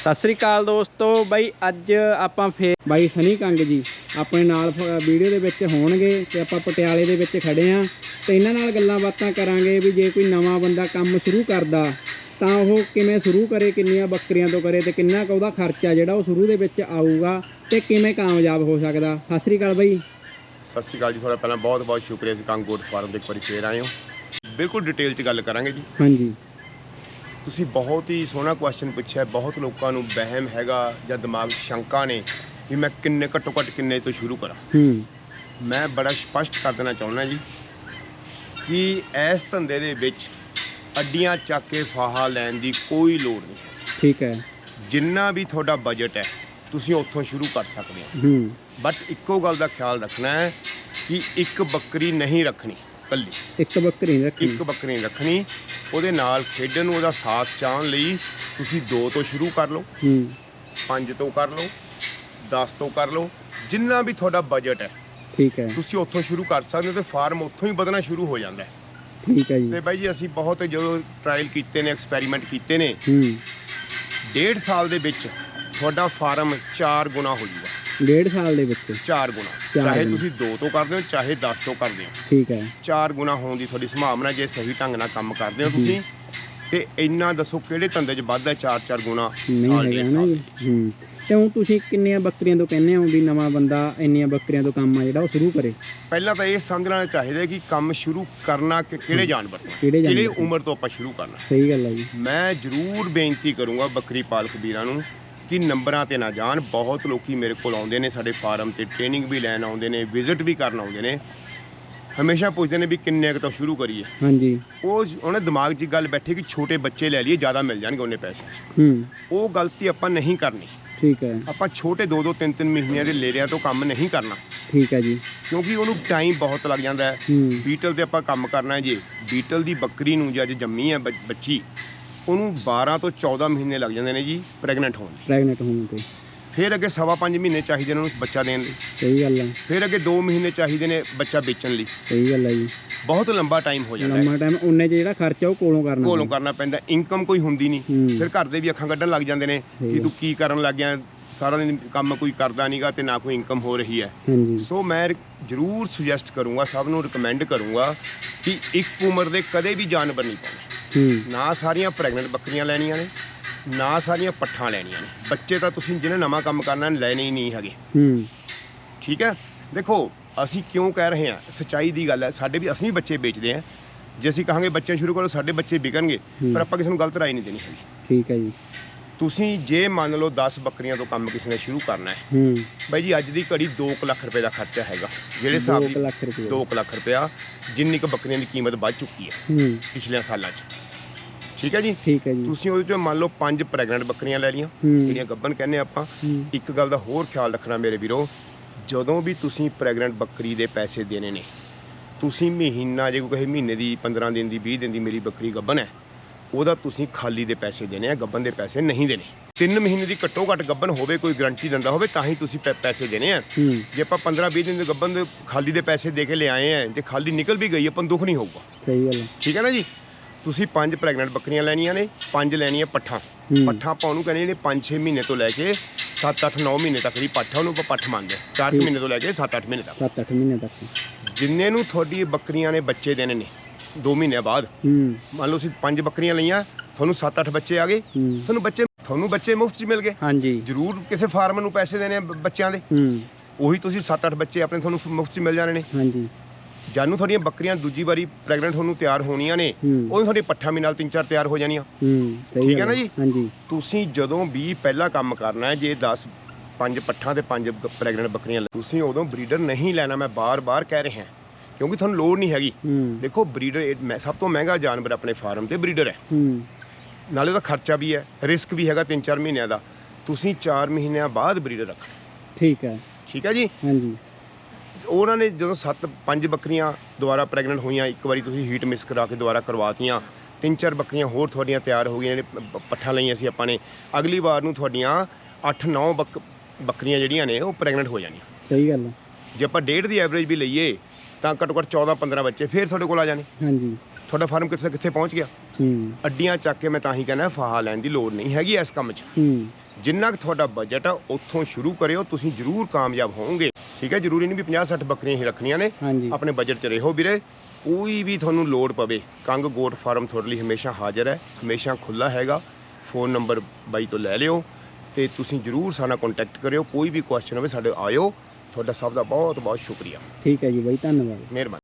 ਸਤਿ ਸ੍ਰੀ ਅਕਾਲ ਦੋਸਤੋ। ਬਾਈ ਅੱਜ ਆਪਾਂ ਫੇਰ ਬਾਈ ਸਨੀ ਕੰਗ ਜੀ ਆਪਣੇ ਨਾਲ ਵੀਡੀਓ ਦੇ ਵਿੱਚ ਹੋਣਗੇ ਤੇ ਆਪਾਂ ਪਟਿਆਲੇ ਦੇ ਵਿੱਚ ਖੜੇ ਆਂ। ਤੇ ਇਹਨਾਂ ਨਾਲ ਗੱਲਾਂ ਬਾਤਾਂ ਕਰਾਂਗੇ ਵੀ ਜੇ ਕੋਈ ਨਵਾਂ ਬੰਦਾ ਕੰਮ ਸ਼ੁਰੂ ਕਰਦਾ ਤਾਂ ਉਹ ਕਿਵੇਂ ਸ਼ੁਰੂ ਕਰੇ ਕਿੰਨੀਆਂ ਬੱਕਰੀਆਂ ਤੋਂ ਕਰੇ ਤੇ ਕਿੰਨਾ ਕੁ ਉਹਦਾ ਖਰਚਾ ਜਿਹੜਾ ਉਹ ਸ਼ੁਰੂ ਦੇ ਵਿੱਚ ਆਊਗਾ ਤੇ ਕਿਵੇਂ ਕਾਮਯਾਬ ਹੋ ਸਕਦਾ। ਸਤਿ ਸ੍ਰੀ ਅਕਾਲ ਬਾਈ। ਸਤਿ ਸ਼੍ਰੀ ਅਕਾਲ ਜੀ ਤੁਹਾਡਾ ਪਹਿਲਾਂ ਬਹੁਤ ਬਹੁਤ ਸ਼ੁਕਰੀਆ ਜੀ ਕੰਗ ਗੋਟ ਫਾਰਮ ਦੇ ਇੱਕ ਵਾਰੀ ਫੇਰ ਆਏ ਹੋ। ਬਿਲਕੁਲ ਡਿਟੇਲ 'ਚ ਗੱਲ ਕਰਾਂਗੇ ਜੀ। ਹਾਂਜੀ। ਤੁਸੀਂ ਬਹੁਤ ਹੀ ਸੋਹਣਾ ਕੁਐਸਚਨ ਪੁੱਛਿਆ ਬਹੁਤ ਲੋਕਾਂ ਨੂੰ ਵਹਿਮ ਹੈਗਾ ਜਾਂ ਦਿਮਾਗ ਸ਼ੰਕਾ ਨੇ ਵੀ ਮੈਂ ਕਿੰਨੇ ਘੱਟੋ ਘੱਟ ਕਿੰਨੇ ਤੋਂ ਸ਼ੁਰੂ ਕਰਾਂ। ਹੂੰ। ਮੈਂ ਬੜਾ ਸਪਸ਼ਟ ਕਰ ਦੇਣਾ ਚਾਹੁੰਦਾ ਜੀ ਕਿ ਇਸ ਧੰਦੇ ਦੇ ਵਿੱਚ ਅੱਡੀਆਂ ਚੱਕ ਕੇ ਫਾਹਾ ਲੈਣ ਦੀ ਕੋਈ ਲੋੜ ਨਹੀਂ। ਠੀਕ ਹੈ। ਜਿੰਨਾ ਵੀ ਤੁਹਾਡਾ ਬਜਟ ਹੈ ਤੁਸੀਂ ਉੱਥੋਂ ਸ਼ੁਰੂ ਕਰ ਸਕਦੇ ਹੋ। ਹੂੰ। ਬਟ ਇੱਕੋ ਗੱਲ ਦਾ ਖਿਆਲ ਰੱਖਣਾ ਹੈ ਕਿ ਇੱਕ ਬੱਕਰੀ ਨਹੀਂ ਰੱਖਣੀ। ਕੱਲੀ ਇੱਕ ਬੱਕਰੀ ਨਹੀਂ ਰੱਖਣੀ। ਇੱਕ ਬੱਕਰੀ ਨਹੀਂ ਰੱਖਣੀ। ਉਹਦੇ ਨਾਲ ਖੇਡਣ ਨੂੰ ਉਹਦਾ ਸਾਥ ਚਾਹਣ ਲਈ ਤੁਸੀਂ ਦੋ ਤੋਂ ਸ਼ੁਰੂ ਕਰ ਲਓ। ਹੂੰ। ਪੰਜ ਤੋਂ ਕਰ ਲਓ। 10 ਤੋਂ ਕਰ ਲਓ। ਜਿੰਨਾ ਵੀ ਤੁਹਾਡਾ ਬਜਟ ਹੈ। ਠੀਕ ਹੈ। ਤੁਸੀਂ ਉੱਥੋਂ ਸ਼ੁਰੂ ਕਰ ਸਕਦੇ ਹੋ ਤੇ ਫਾਰਮ ਉੱਥੋਂ ਹੀ ਵਧਣਾ ਸ਼ੁਰੂ ਹੋ ਜਾਂਦਾ ਹੈ। ਠੀਕ ਹੈ ਜੀ। ਤੇ ਬਾਈ ਜੀ ਅਸੀਂ ਬਹੁਤ ਜਦੋਂ ਟਰਾਇਲ ਕੀਤੇ ਨੇ ਐਕਸਪੈਰੀਮੈਂਟ ਕੀਤੇ ਨੇ ਹੂੰ। ਡੇਢ ਸਾਲ ਦੇ ਵਿੱਚ ਤੁਹਾਡਾ ਫਾਰਮ 4 ਗੁਣਾ ਹੋ ਜਾਊਗਾ ਡੇਢ ਸਾਲ ਦੇ ਵਿੱਚ 4 ਗੁਣਾ। ਚਾਰ ਚਾਹੇ ਗੁਣਾ। ਤੁਸੀਂ 2 ਤੋਂ ਕਰਦੇ ਹੋ ਚਾਹੇ 10 ਤੋਂ ਕਰਦੇ ਹੋ। ਠੀਕ ਹੈ। 4 ਗੁਣਾ ਹੋਣ ਦੀ ਤੁਹਾਡੀ ਸੰਭਾਵਨਾ ਜੇ ਸਹੀ ਢੰਗ ਨਾਲ ਕੰਮ ਕਰਦੇ ਹੋ। ਤੁਸੀਂ ਤੇ ਇੰਨਾ ਦੱਸੋ ਕਿਹੜੇ ਧੰਦੇ 'ਚ ਵੱਧਦਾ 4-4 ਗੁਣਾ ਨਹੀਂ ਸਾਲ ਹੈਗਾ ਡੇਢ ਨਾ ਸਾਲ ਜੀ। ਹੂੰ। ਤੇ ਹੁਣ ਤੁਸੀਂ ਕਿੰਨੀਆਂ ਬੱਕਰੀਆਂ ਤੋਂ ਕਹਿੰਦੇ ਹੋ ਵੀ ਨਵਾਂ ਬੰਦਾ ਇੰਨੀਆਂ ਬੱਕਰੀਆਂ ਤੋਂ ਕੰਮ ਆ ਜਿਹੜਾ ਉਹ ਸ਼ੁਰੂ ਕਰੇ? ਪਹਿਲਾਂ ਤਾਂ ਇਹ ਸਮਝਣਾ ਚਾਹੀਦਾ ਕਿ ਕੰਮ ਸ਼ੁਰੂ ਕਰਨਾ ਕਿ ਕਿਹੜੇ ਜਾਨਵਰ ਤੋਂ? ਕਿਹੜੇ ਕਿਹੜੀ ਜਾਨਵਰ ਤੋਂ? ਉਮਰ ਤੋਂ ਆਪਾਂ ਸ਼ੁਰੂ ਕਰਨਾ? ਸਹੀ ਗੱਲ ਹੈ ਜੀ। ਮੈਂ ਜ਼ਰੂਰ ਬੇਨਤੀ ਕਰੂੰਗਾ ਬੱਕਰੀ ਪਾਲਕ ਵੀਰਾਂ ਨੂੰ ਕਿ ਨੰਬਰਾਂ ਤੇ ਨਾ ਜਾਣ। ਬਹੁਤ ਲੋਕੀ ਮੇਰੇ ਕੋਲ ਆਉਂਦੇ ਨੇ ਸਾਡੇ ਫਾਰਮ ਤੇ ਟ੍ਰੇਨਿੰਗ ਵੀ ਲੈਣ ਆਉਂਦੇ ਨੇ ਵਿਜ਼ਿਟ ਵੀ ਕਰਨ ਆਉਂਦੇ ਨੇ। ਹਮੇਸ਼ਾ ਪੁੱਛਦੇ ਨੇ ਵੀ ਕਿੰਨੇ ਕੁ ਤੋਂ ਸ਼ੁਰੂ ਕਰੀਏ। ਹਾਂਜੀ। ਉਹ ਉਹਨੇ ਦਿਮਾਗ 'ਚ ਗੱਲ ਬੈਠੀ ਕਿ ਛੋਟੇ ਬੱਚੇ ਲੈ ਲਈਏ ਜ਼ਿਆਦਾ ਮਿਲ ਜਾਣਗੇ ਉਹਨੇ ਪੈਸੇ। ਹੂੰ। ਉਹ ਗਲਤੀ ਆਪਾਂ ਨਹੀਂ ਕਰਨੀ। ਠੀਕ ਹੈ। ਆਪਾਂ ਛੋਟੇ 2-2 3-3 ਮਹੀਨਿਆਂ ਦੇ ਲੇਰਿਆਂ ਤੋਂ ਕੰਮ ਨਹੀਂ ਕਰਨਾ। ਠੀਕ ਹੈ ਜੀ। ਕਿਉਂਕਿ ਉਹਨੂੰ ਟਾਈਮ ਬਹੁਤ ਲੱਗ ਜਾਂਦਾ ਹੈ। ਹੂੰ। ਬੀਟਲ ਤੇ ਆਪਾਂ ਕੰਮ ਕਰਨਾ ਹੈ ਜੀ। ਬੀਟਲ ਦੀ ਬੱਕਰੀ ਨੂੰ ਜੇ ਅੱਜ ਜੰਮੀ ਹੈ ਬੱਚੀ ਉਹਨੂੰ 12 ਤੋਂ 14 ਮਹੀਨੇ ਲੱਗ ਜਾਂਦੇ ਨੇ ਜੀ ਪ੍ਰੈਗਨੈਂਟ ਹੋਣ ਲਈ। ਪ੍ਰੈਗਨੈਂਟ ਹੋਣ ਤੇ। ਫਿਰ ਅੱਗੇ ਸਵਾ ਪੰਜ ਮਹੀਨੇ ਚਾਹੀਦੇ ਨੇ ਉਹਨੂੰ ਬੱਚਾ ਦੇਣ ਲਈ। ਸਹੀ ਗੱਲ ਹੈ ਫਿਰ ਅੱਗੇ 2 ਮਹੀਨੇ ਚਾਹੀਦੇ ਨੇ ਬੱਚਾ ਵੇਚਣ ਲਈ। ਸਹੀ ਗੱਲ ਹੈ ਜੀ। ਬਹੁਤ ਲੰਬਾ ਟਾਈਮ ਹੋ ਜਾਂਦਾ ਹੈ। ਲੰਮਾ ਟਾਈਮ ਉਹਨੇ 'ਚ ਜਿਹੜਾ ਖਰਚਾ ਉਹ ਕੋਲੋਂ ਕਰਨਾ ਕੋਲੋਂ ਕਰਨਾ ਪੈਂਦਾ ਇਨਕਮ ਕੋਈ ਹੁੰਦੀ ਨਹੀਂ। ਹੂੰ। ਫਿਰ ਘਰ ਦੇ ਵੀ ਅੱਖਾਂ ਕੱਢਣ ਲੱਗ ਜਾਂਦੇ ਨੇ ਕਿ। ਤੂੰ ਕੀ ਕਰਨ ਲੱਗ ਗਿਆ ਸਾਰਾ ਦਿਨ ਕੰਮ ਕੋਈ ਕਰਦਾ ਨਹੀਂਗਾ ਤੇ ਨਾ ਕੋਈ ਇਨਕਮ ਹੋ ਰਹੀ ਹੈ। ਹਾਂਜੀ। ਸੋ ਮੈਂ ਜਰੂਰ ਸੁਜੈਸਟ ਕਰੂੰਗਾ ਸਭ ਨੂੰ ਰეკਮੈਂਡ ਕਰੂੰਗਾ ਕਿ ਇੱਕ ਉਮਰ ਦੇ ਕਦੇ ਵੀ ਜਾਨਵਰ ਨਹੀਂ ਪਾਉਣੇ। ਨਾ ਸਾਰੀਆਂ ਪ੍ਰੈਗਨੈਂਟ ਬੱਕਰੀਆਂ ਲੈਣੀਆਂ ਨੇ ਨਾ ਸਾਰੀਆਂ ਪੱਠਾਂ ਲੈਣੀਆਂ ਨੇ। ਬੱਚੇ ਤਾਂ ਤੁਸੀਂ ਜਿਹਨੇ ਨਵਾਂ ਕੰਮ ਕਰਨਾ ਲੈਣੇ ਹੀ ਨਹੀਂ ਹੈਗੇ। ਹੂੰ। ਠੀਕ ਹੈ? ਦੇਖੋ ਅਸੀਂ ਕਿਉਂ ਕਹਿ ਰਹੇ ਹਾਂ ਸੱਚਾਈ ਦੀ ਗੱਲ ਹੈ ਸਾਡੇ ਵੀ ਅਸੀਂ ਬੱਚੇ ਵੇਚਦੇ ਹਾਂ। ਜੇ ਅਸੀਂ ਕਹਾਂਗੇ ਬੱਚੇ ਸ਼ੁਰੂ ਕਰੋ ਸਾਡੇ ਬੱਚੇ ਵਿਕਣਗੇ। ਪਰ ਆਪਾਂ ਕਿਸੇ ਨੂੰ ਗਲਤ ਰਾਏ ਨਹੀਂ ਦੇਣੀ ਹੈਗੀ। ਠੀਕ ਹੈ ਜੀ। ਤੁਸੀਂ ਜੇ ਮੰਨ ਲਓ 10 ਬੱਕਰੀਆਂ ਤੋਂ ਕੰਮ ਕਿਸੇ ਨੇ ਸ਼ੁਰੂ ਕਰਨਾ ਹੈ ਹੂੰ। ਬਾਈ ਜੀ ਅੱਜ ਦੀ ਘੜੀ 2 ਲੱਖ ਰੁਪਏ ਦਾ ਖਰਚਾ ਹੈਗਾ। ਜਿਹੜੇ ਹਿਸਾਬ 2 ਦੀ ਲੱਖ ਰੁਪਏ। 2 ਲੱਖ ਰੁਪਇਆ ਜਿੰਨੀ ਕੁ ਬੱਕਰੀਆਂ ਦੀ ਕੀਮਤ ਵੱਧ ਚੁੱਕੀ ਹੈ ਹੂੰ। ਪਿਛਲੇ ਸਾਲਾਂ 'ਚ। ਠੀਕ ਹੈ ਜੀ? ਠੀਕ ਹੈ ਜੀ। ਤੁਸੀਂ ਉਹਦੇ ਚੋਂ ਮੰਨ ਲਓ ਪੰਜ ਪ੍ਰੈਗਨੈਂਟ ਬੱਕਰੀਆਂ ਲੈ ਲਈਆਂ ਹੂੰ। ਜਿਹੜੀਆਂ ਗੱਭਣ ਕਹਿੰਦੇ ਆਪਾਂ। ਇੱਕ ਗੱਲ ਦਾ ਹੋਰ ਖਿਆਲ ਰੱਖਣਾ ਮੇਰੇ ਵੀਰੋ ਜਦੋਂ ਵੀ ਤੁਸੀਂ ਪ੍ਰੈਗਨੈਂਟ ਬੱਕਰੀ ਦੇ ਪੈਸੇ ਦੇਣੇ ਨੇ ਤੁਸੀਂ ਮਹੀਨਾ ਜੇ ਕੋਈ ਕਹੇ ਮਹੀਨੇ ਦੀ 15 ਦਿਨ ਦੀ 20 ਦਿਨ ਦੀ ਮੇਰੀ ਬੱਕਰੀ ਗੱਭਣ ਹੈ ਉਹਦਾ ਤੁਸੀਂ ਖਾਲੀ ਦੇ ਪੈਸੇ ਦੇਣੇ ਆ ਗੱਭਣ ਦੇ ਪੈਸੇ ਨਹੀਂ ਦੇਣੇ। ਤਿੰਨ ਮਹੀਨੇ ਦੀ ਘੱਟੋ ਘੱਟ ਗੱਭਣ ਹੋਵੇ ਕੋਈ ਗਰੰਟੀ ਦਿੰਦਾ ਹੋਵੇ ਤਾਂ ਹੀ ਤੁਸੀਂ ਪੈ- ਪੈਸੇ ਦੇਣੇ ਆ। ਹੂੰ। ਜੇ ਆਪਾਂ 15 20 ਦਿਨ ਦੇ ਗੱਭਣ ਦੇ ਖਾਲੀ ਦੇ ਪੈਸੇ ਦੇ ਕੇ ਲਿਆਏ ਆ ਤੇ ਖਾਲੀ ਨਿਕਲ ਵੀ ਗਈ ਆਪਾਂ ਨੂੰ ਦੁੱਖ ਨਹੀਂ ਹੋਊਗਾ। ਸਹੀ ਗੱਲ ਹੈ ਠੀਕ ਹੈ ਨਾ ਜੀ? ਤੁਸੀਂ ਪੰਜ ਪ੍ਰੈਗਨੈਂਟ ਬੱਕਰੀਆਂ ਲੈਣੀਆਂ ਨੇ ਪੰਜ ਲੈਣੀਆਂ ਪੱਠਾਂ। ਹੂੰ। ਪੱਠਾ ਆਪਾਂ ਉਹਨੂੰ ਕਹਿੰਦੇ ਨੇ 5-6 ਮਹੀਨੇ ਤੋਂ ਲੈ ਕੇ 7-8 9 ਮਹੀਨੇ ਤੱਕ ਦੀ ਪੱਠਾ ਉਹਨੂੰ ਆਪਾਂ ਪੱਠ ਮੰਨਦੇ 4 ਠੀਕ। ਮਹੀਨੇ ਤੋਂ ਲੈ ਕੇ 7-8 ਮਹੀਨੇ ਤੱਕ। 7-8 ਮਹੀਨੇ ਤੱਕ। ਜਿੰਨੇ ਨੂੰ ਤੁਹਾਡੀ ਬੱਕਰੀਆਂ ਨੇ ਬੱਚੇ ਦੇਣੇ ਨੇ 2 ਮਹੀਨਿਆਂ ਬਾਅਦ। ਹੂੰ। ਮੰਨ ਲਓ ਤੁਸੀਂ ਪੰਜ ਬੱਕਰੀਆਂ ਲਈਆਂ ਤੁਹਾਨੂੰ 7-8 ਬੱਚੇ ਆ ਗਏ। ਹੂੰ। ਤੁਹਾਨੂੰ ਬੱਚੇ ਤੁਹਾਨੂੰ ਬੱਚੇ ਮੁਫਤ 'ਚ ਮਿਲ ਗਏ। ਹਾਂਜੀ। ਜ਼ਰੂਰ ਕਿਸੇ ਫਾਰਮ ਨੂੰ ਪੈਸੇ ਦੇਣੇ ਆ ਬ- ਬੱਚਿਆਂ ਦੇ। ਹੂੰ। ਉਹੀ ਤੁਸੀਂ 7-8 ਬੱਚੇ ਆਪਣੇ ਤੁਹਾਨੂੰ ਮੁਫਤ 'ਚ ਮਿਲ ਜਾਣੇ ਨੇ। ਹਾਂਜੀ। ਜਾਨੂੰ ਤੁਹਾਡੀਆਂ ਬੱਕਰੀਆਂ ਦੂਜੀ ਵਾਰੀ ਪ੍ਰੈਗਨੈਂਟ ਹੋਣ ਨੂੰ ਤਿਆਰ ਹੋਣੀਆਂ ਨੇ ਹੂੰ। ਉਹ ਤੁਹਾਡੀ ਪੱਠਾ ਵੀ ਨਾਲ 3-4 ਤਿਆਰ ਹੋ ਜਾਣੀਆਂ। ਹੂੰ ਸਹੀ ਠੀਕ ਹੈ ਗੱਲ ਨਾ ਜੀ? ਹਾਂਜੀ। ਤੁਸੀਂ ਜਦੋਂ ਵੀ ਪਹਿਲਾ ਕੰਮ ਕਰਨਾ ਹੈ ਜੇ 10 ਪੰਜ ਪੱਠਾਂ ਤੇ ਪੰਜ ਪ੍ਰੈਗਨੈਂਟ ਬੱਕਰੀਆਂ ਲੈ- ਤੁਸੀਂ ਉਦੋਂ ਬਰੀਡਰ ਨਹੀਂ ਲੈਣਾ ਮੈਂ ਬਾਰ-ਬਾਰ ਕਹਿ ਰਿਹਾ। ਕਿਉਂਕਿ ਤੁਹਾਨੂੰ ਲੋੜ ਨਹੀਂ ਹੈਗੀ। ਦੇਖੋ ਬਰੀਡਰ ਸਭ ਤੋਂ ਮਹਿੰਗਾ ਜਾਨਵਰ ਆਪਣੇ ਫਾਰਮ ਤੇ ਬਰੀਡਰ ਹੈ। ਨਾਲੇ ਉਹਦਾ ਖਰਚਾ ਵੀ ਹੈ ਰਿਸਕ ਵੀ ਹੈਗਾ 3-4 ਮਹੀਨਿਆਂ ਦਾ। ਤੁਸੀਂ 4 ਮਹੀਨਿਆਂ ਬਾਅਦ ਬਰੀਡਰ ਰੱਖਣਾ ਠੀਕ ਹੈ। ਠੀਕ ਹੈ ਜੀ? ਹਾਂਜੀ। ਉਹਨਾਂ ਨੇ ਜਦੋਂ 7 ਪੰਜ ਬੱਕਰੀਆਂ ਦੁਬਾਰਾ ਪ੍ਰੈਗਨੈਂਟ ਹੋਈਆਂ ਇੱਕ ਵਾਰੀ ਤੁਸੀਂ ਹੀਟ ਮਿਸ ਕਰਾ ਕੇ ਦੁਬਾਰਾ ਕਰਵਾਤੀਆਂ ਤਿੰਨ ਚਾਰ ਬੱਕਰੀਆਂ ਹੋਰ ਤੁਹਾਡੀਆਂ ਤਿਆਰ ਹੋ ਗਈਆਂ ਨੇ ਪੱਠਾਂ ਲਈਆਂ ਸੀ ਆਪਾਂ ਨੇ ਅਗਲੀ ਵਾਰ ਨੂੰ ਤੁਹਾਡੀਆਂ 8-9 ਬੱਕ ਬੱਕਰੀਆਂ ਜਿਹੜੀਆਂ ਨੇ ਉਹ ਪ੍ਰੈਗਨੈਂਟ ਹੋ ਜਾਣੀਆਂ। ਸਹੀ ਗੱਲ ਹੈ। ਜੇ ਆਪਾਂ ਡੇਢ ਦੀ ਐਵਰੇਜ ਵੀ ਲਈਏ ਤਾਂ ਘੱਟੋ ਘੱਟ 14-15 ਬੱਚੇ ਫੇਰ ਤੁਹਾਡੇ ਕੋਲ ਆ ਜਾਣੇ। ਹਾਂਜੀ। ਤੁਹਾਡਾ ਫਾਰਮ ਕਿੱਥੇ ਕਿੱਥੇ ਪਹੁੰਚ ਗਿਆ? ਹੂੰ। ਅੱਡੀਆਂ ਚੱਕ ਕੇ ਮੈਂ ਤਾਂ ਹੀ ਕਹਿੰਦਾ ਫਾਹਾ ਲੈਣ ਦੀ ਲੋੜ ਨਹੀਂ ਹੈਗੀ ਇਸ ਕੰਮ 'ਚ। ਹੂੰ। ਜਿੰਨਾ ਕੁ ਤੁਹਾਡਾ ਬਜਟ ਆ ਉੱਥੋਂ ਸ਼ੁਰੂ ਕਰਿਓ ਤੁਸੀਂ ਜ਼ਰੂਰ ਕਾਮਯਾਬ ਹੋਵੋਗੇ। ਠੀਕ ਹੈ ਜ਼ਰੂਰੀ ਨਹੀਂ ਵੀ 50 60 ਬੱਕਰੀਆਂ ਹੀ ਰੱਖਣੀਆਂ ਨੇ। ਹਾਂਜੀ। ਆਪਣੇ ਬਜਟ 'ਚ ਰਹੋ ਵੀਰੇ। ਕੋਈ ਵੀ ਤੁਹਾਨੂੰ ਲੋੜ ਪਵੇ ਕੰਗ ਗੋਟ ਫਾਰਮ ਤੁਹਾਡੇ ਲਈ ਹਮੇਸ਼ਾ ਹਾਜ਼ਰ ਹੈ ਹਮੇਸ਼ਾ ਖੁੱਲਾ ਹੈਗਾ। ਫੋਨ ਨੰਬਰ ਬਾਈ ਤੋਂ ਲੈ ਲਿਓ ਤੇ ਤੁਸੀਂ ਜਰੂਰ ਸਾਡਾ ਕੰਟੈਕਟ ਕਰਿਓ। ਕੋਈ ਵੀ ਕੁਐਸਚਨ ਹੋਵੇ ਸਾਡੇ ਆਇਓ। ਤੁਹਾਡਾ ਸਭ ਦਾ ਬਹੁਤ ਬਹੁਤ ਸ਼ੁਕਰੀਆ। ਠੀਕ ਹੈ ਜੀ ਬਾਈ ਧੰਨਵਾਦ। ਮਿਹਰਬਾਨੀ।